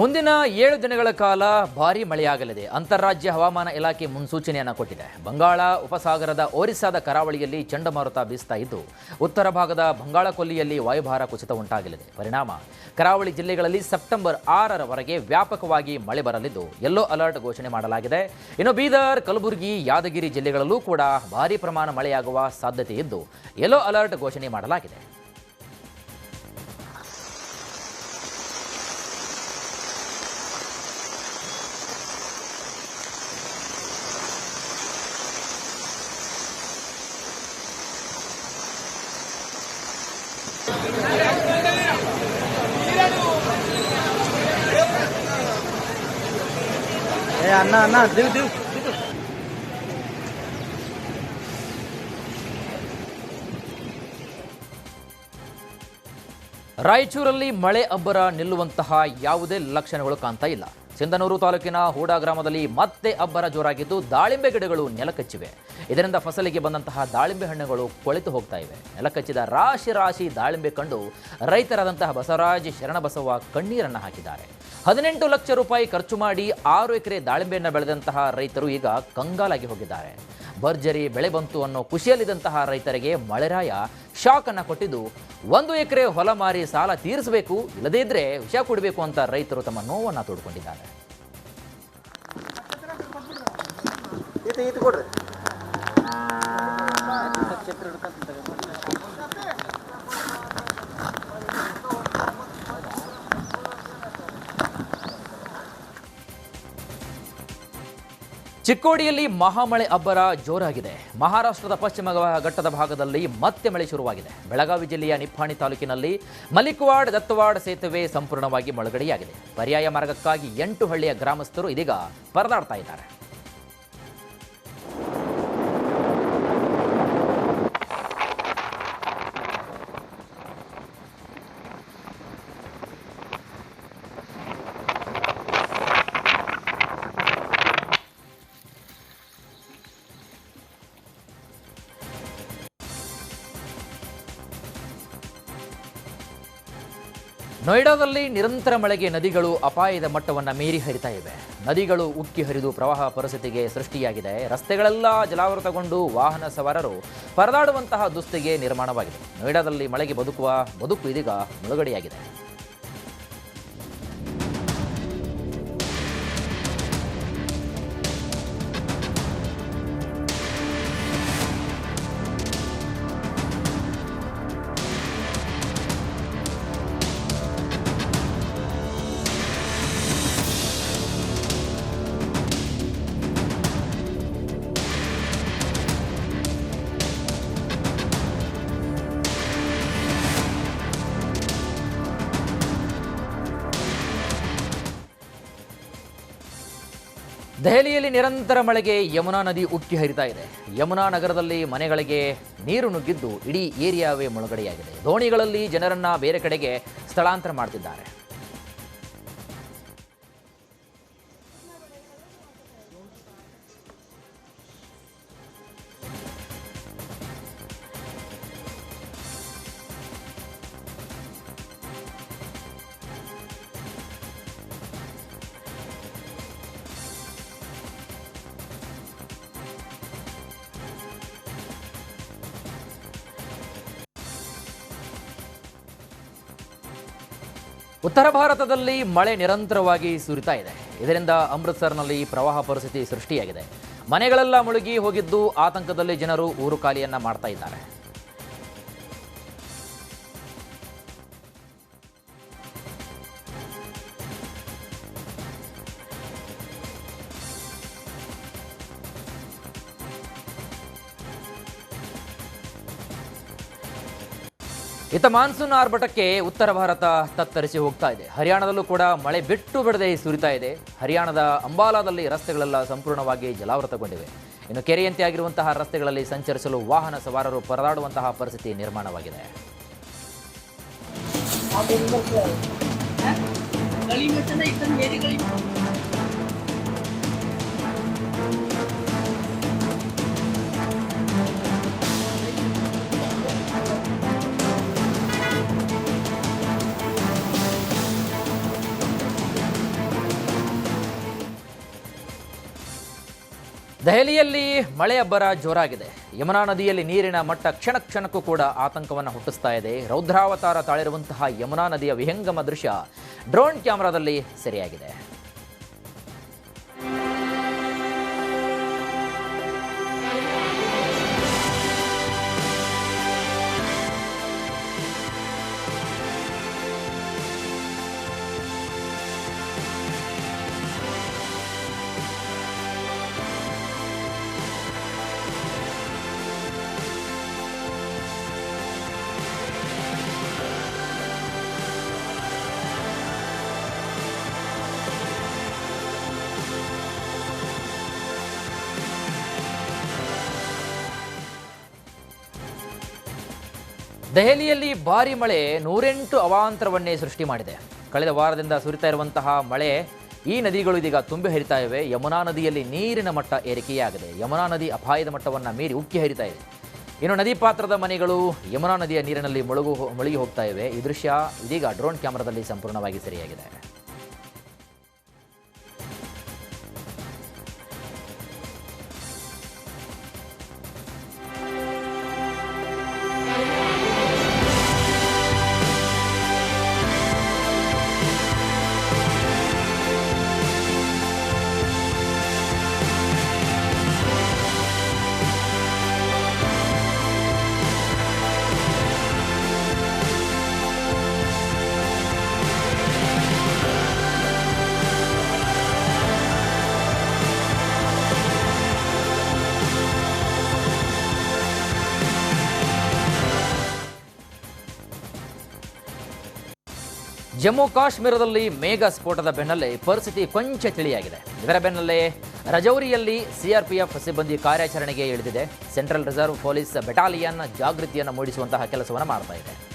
ಮುಂದಿನ ಏಳು ದಿನಗಳ ಕಾಲ ಭಾರೀ ಮಳೆಯಾಗಲಿದೆ. ಅಂತಾರಾಜ್ಯ ಹವಾಮಾನ ಇಲಾಖೆ ಮುನ್ಸೂಚನೆಯನ್ನು ಕೊಟ್ಟಿದೆ. ಬಂಗಾಳ, ಉಪಸಾಗರದ ಒರಿಸ್ಸಾದ ಕರಾವಳಿಯಲ್ಲಿ ಚಂಡಮಾರುತ ಬೀಸ್ತಾ ಇದ್ದು, ಉತ್ತರ ಭಾಗದ ಬಂಗಾಳ ಕೊಲ್ಲಿಯಲ್ಲಿ ವಾಯುಭಾರ ಕುಸಿತ ಉಂಟಾಗಲಿದೆ. ಪರಿಣಾಮ, ಕರಾವಳಿ ಜಿಲ್ಲೆಗಳಲ್ಲಿ ಸೆಪ್ಟೆಂಬರ್ ಆರರವರೆಗೆ ವ್ಯಾಪಕವಾಗಿ ಮಳೆ ಬರಲಿದ್ದು, ಯೆಲ್ಲೋ ಅಲರ್ಟ್ ಘೋಷಣೆ ಮಾಡಲಾಗಿದೆ. ಇನ್ನು ಬೀದರ್, ಕಲಬುರಗಿ, ಯಾದಗಿರಿ ಜಿಲ್ಲೆಗಳಲ್ಲೂ ಕೂಡ ಭಾರೀ ಪ್ರಮಾಣ ಮಳೆಯಾಗುವ ಸಾಧ್ಯತೆ ಇದ್ದು, ಯೆಲ್ಲೋ ಅಲರ್ಟ್ ಘೋಷಣೆ ಮಾಡಲಾಗಿದೆ. ರಾಯಚೂರಲ್ಲಿ ಮಳೆ ಅಬ್ಬರ ನಿಲ್ಲುವಂತಹ ಯಾವುದೇ ಲಕ್ಷಣಗಳು ಕಾಣ್ತಾ ಇಲ್ಲ. ಚಂದನೂರು ತಾಲೂಕಿನ ಹೂಡಾ ಗ್ರಾಮದಲ್ಲಿ ಮತ್ತೆ ಅಬ್ಬರ ಜೋರಾಗಿದ್ದು ದಾಳಿಂಬೆ ಗಿಡಗಳು ನೆಲಕಚ್ಚಿವೆ. ಇದರಿಂದ ಫಸಲಿಗೆ ಬಂದಂತಹ ದಾಳಿಂಬೆ ಹಣ್ಣುಗಳು ಕೊಳೆತು ಹೋಗ್ತಾ ಇವೆ. ನೆಲಕಚ್ಚಿದ ರಾಶಿ ರಾಶಿ ದಾಳಿಂಬೆ ಕಂಡು ರೈತರಾದಂತಹ ಬಸವರಾಜ್ ಶರಣಬಸವ ಕಣ್ಣೀರನ್ನು ಹಾಕಿದ್ದಾರೆ. ಹದಿನೆಂಟು ಲಕ್ಷ ರೂಪಾಯಿ ಖರ್ಚು ಮಾಡಿ ಆರು ಎಕರೆ ದಾಳಿಂಬೆಯನ್ನು ಬೆಳೆದಂತಹ ರೈತರು ಈಗ ಕಂಗಾಲಾಗಿ ಹೋಗಿದ್ದಾರೆ. ಭರ್ಜರಿ ಬೆಳೆ ಬಂತು ಅನ್ನೋ ಖುಷಿಯಲ್ಲಿದ್ದಂತಹ ರೈತರಿಗೆ ಮಳೆರಾಯ ಶಾಕ್ ಅನ್ನ ಕೊಟ್ಟಿದ್ದು, ಒಂದು ಎಕರೆ ಹೊಲ ಮಾರಿ ಸಾಲ ತೀರಿಸಬೇಕು, ಇಲ್ಲದೇ ಇದ್ರೆ ವಿಷ ಕೊಡಬೇಕು ಅಂತ ರೈತರು ತಮ್ಮ ನೋವನ್ನು ತೋಡ್ಕೊಂಡಿದ್ದಾರೆ. ಕೊಡ್ರಿ. ಚಿಕ್ಕೋಡಿಯಲ್ಲಿ ಮಹಾಮಳೆ ಅಬ್ಬರ ಜೋರಾಗಿದೆ. ಮಹಾರಾಷ್ಟ್ರದ ಪಶ್ಚಿಮ ಘಟ್ಟದ ಭಾಗದಲ್ಲಿ ಮತ್ತೆ ಮಳೆ ಶುರುವಾಗಿದೆ. ಬೆಳಗಾವಿ ಜಿಲ್ಲೆಯ ನಿಪ್ಪಾಣಿ ತಾಲೂಕಿನಲ್ಲಿ ಮಲಿಕ್ವಾಡ್, ದತ್ತವಾಡ್ ಸೇತುವೆ ಸಂಪೂರ್ಣವಾಗಿ ಮುಳುಗಡೆಯಾಗಿದೆ. ಪರ್ಯಾಯ ಮಾರ್ಗಕ್ಕಾಗಿ ಎಂಟು ಹಳ್ಳಿಯ ಗ್ರಾಮಸ್ಥರು ಇದೀಗ ಪರದಾಡ್ತಾ ಇದ್ದಾರೆ. ನೋಯ್ಡಾದಲ್ಲಿ ನಿರಂತರ ಮಳೆಗೆ ನದಿಗಳು ಅಪಾಯದ ಮಟ್ಟವನ್ನು ಮೀರಿ ಹರಿತಾ ಇವೆ. ನದಿಗಳು ಉಕ್ಕಿ ಹರಿದು ಪ್ರವಾಹ ಪರಿಸ್ಥಿತಿಗೆ ಸೃಷ್ಟಿಯಾಗಿದೆ. ರಸ್ತೆಗಳೆಲ್ಲ ಜಲಾವೃತಗೊಂಡು ವಾಹನ ಸವಾರರು ಪರದಾಡುವಂತಹ ದುಸ್ಥಿಗೆ ನಿರ್ಮಾಣವಾಗಿದೆ. ನೋಯ್ಡಾದಲ್ಲಿ ಮಳೆಗೆ ಬದುಕುವ ಬದುಕು ಇದೀಗ ಮುಳುಗಡೆಯಾಗಿದೆ. ದೆಹಲಿಯಲ್ಲಿ ನಿರಂತರ ಮಳೆಗೆ ಯಮುನಾ ನದಿ ಉಕ್ಕಿ ಹರಿತಾ ಇದೆ. ಯಮುನಾ ನಗರದಲ್ಲಿ ಮನೆಗಳಿಗೆ ನೀರು ನುಗ್ಗಿದ್ದು ಇಡೀ ಏರಿಯಾವೇ ಮುಳುಗಡೆಯಾಗಿದೆ. ದೋಣಿಗಳಲ್ಲಿ ಜನರನ್ನ ಬೇರೆ ಕಡೆಗೆ ಸ್ಥಳಾಂತರ ಮಾಡ್ತಿದ್ದಾರೆ. ಉತ್ತರ ಭಾರತದಲ್ಲಿ ಮಳೆ ನಿರಂತರವಾಗಿ ಸುರಿತಾ ಇದೆ. ಇದರಿಂದ ಅಮೃತ್ಸರ್ನಲ್ಲಿ ಪ್ರವಾಹ ಪರಿಸ್ಥಿತಿ ಸೃಷ್ಟಿಯಾಗಿದೆ. ಮನೆಗಳೆಲ್ಲ ಮುಳುಗಿ ಹೋಗಿದ್ದು ಆತಂಕದಲ್ಲಿ ಜನರು ಊರು ಖಾಲಿಯನ್ನ ಮಾಡ್ತಾ ಇದ್ದಾರೆ. ಇತ್ತ ಮಾನ್ಸೂನ್ ಆರ್ಭಟಕ್ಕೆ ಉತ್ತರ ಭಾರತ ತತ್ತರಿಸಿ ಹೋಗ್ತಾ ಇದೆ. ಹರಿಯಾಣದಲ್ಲೂ ಕೂಡ ಮಳೆ ಬಿಟ್ಟು ಬಿಡದೆ ಸುರಿತಾ ಇದೆ. ಹರಿಯಾಣದ ಅಂಬಾಲಾದಲ್ಲಿ ರಸ್ತೆಗಳೆಲ್ಲ ಸಂಪೂರ್ಣವಾಗಿ ಜಲಾವೃತಗೊಂಡಿವೆ. ಇನ್ನು ಕೆರೆಯಂತೆ ಆಗಿರುವಂತಹ ರಸ್ತೆಗಳಲ್ಲಿ ಸಂಚರಿಸಲು ವಾಹನ ಸವಾರರು ಪರದಾಡುವಂತಹ ಪರಿಸ್ಥಿತಿ ನಿರ್ಮಾಣವಾಗಿದೆ. ದೆಹಲಿಯಲ್ಲಿ ಮಳೆ ಅಬ್ಬರ ಜೋರಾಗಿದೆ. ಯಮುನಾ ನದಿಯಲ್ಲಿ ನೀರಿನ ಮಟ್ಟ ಕ್ಷಣ ಕ್ಷಣಕ್ಕೂ ಕೂಡ ಆತಂಕವನ್ನು ಹುಟ್ಟಿಸ್ತಾ ಇದೆ. ರೌದ್ರಾವತಾರ ತಾಳಿರುವಂತಹ ಯಮುನಾ ನದಿಯ ವಿಹಂಗಮ ದೃಶ್ಯ ಡ್ರೋನ್ ಕ್ಯಾಮೆರಾದಲ್ಲಿ ಸೆರೆಯಾಗಿದೆ. ದೆಹಲಿಯಲ್ಲಿ ಭಾರಿ ಮಳೆ, ನೂರೆಂಟು ಅವಾಂತರವನ್ನೇ ಸೃಷ್ಟಿ ಮಾಡಿದೆ. ಕಳೆದ ವಾರದಿಂದ ಸುರಿತಾ ಇರುವಂತಹ ಮಳೆ ಈ ನದಿಗಳು ಇದೀಗ ತುಂಬಿ ಹರಿತಾ ಇವೆ. ಯಮುನಾ ನದಿಯಲ್ಲಿ ನೀರಿನ ಮಟ್ಟ ಏರಿಕೆಯಾಗಿದೆ. ಯಮುನಾ ನದಿ ಅಪಾಯದ ಮಟ್ಟವನ್ನು ಮೀರಿ ಉಕ್ಕಿ ಹರಿತಾ ಇದೆ. ಇನ್ನು ನದಿ ಪಾತ್ರದ ಮನೆಗಳು ಯಮುನಾ ನದಿಯ ನೀರಿನಲ್ಲಿ ಮುಳುಗು ಮುಳುಗಿ ಹೋಗ್ತಾ ಇವೆ. ಈ ದೃಶ್ಯ ಇದೀಗ ಡ್ರೋನ್ ಕ್ಯಾಮರಾದಲ್ಲಿ ಸಂಪೂರ್ಣವಾಗಿ ಸೆರೆಯಾಗಿದೆ. ಜಮ್ಮು ಕಾಶ್ಮೀರದಲ್ಲಿ ಮೇಘ ಸ್ಫೋಟದ ಬೆನ್ನಲ್ಲೇ ಪರಿಸ್ಥಿತಿ ಕೊಂಚ ತಿಳಿಯಾಗಿದೆ. ಇದರ ಬೆನ್ನಲ್ಲೇ ರಜೌರಿಯಲ್ಲಿ ಸಿಆರ್ಪಿಎಫ್ ಸಿಬ್ಬಂದಿ ಕಾರ್ಯಾಚರಣೆಗೆ ಇಳಿದಿದೆ. ಸೆಂಟ್ರಲ್ ರಿಸರ್ವ್ ಪೊಲೀಸ್ ಬೆಟಾಲಿಯನ್ ಜಾಗೃತಿಯನ್ನು ಮೂಡಿಸುವಂತಹ ಕೆಲಸವನ್ನು ಮಾಡ್ತಾ ಇದೆ.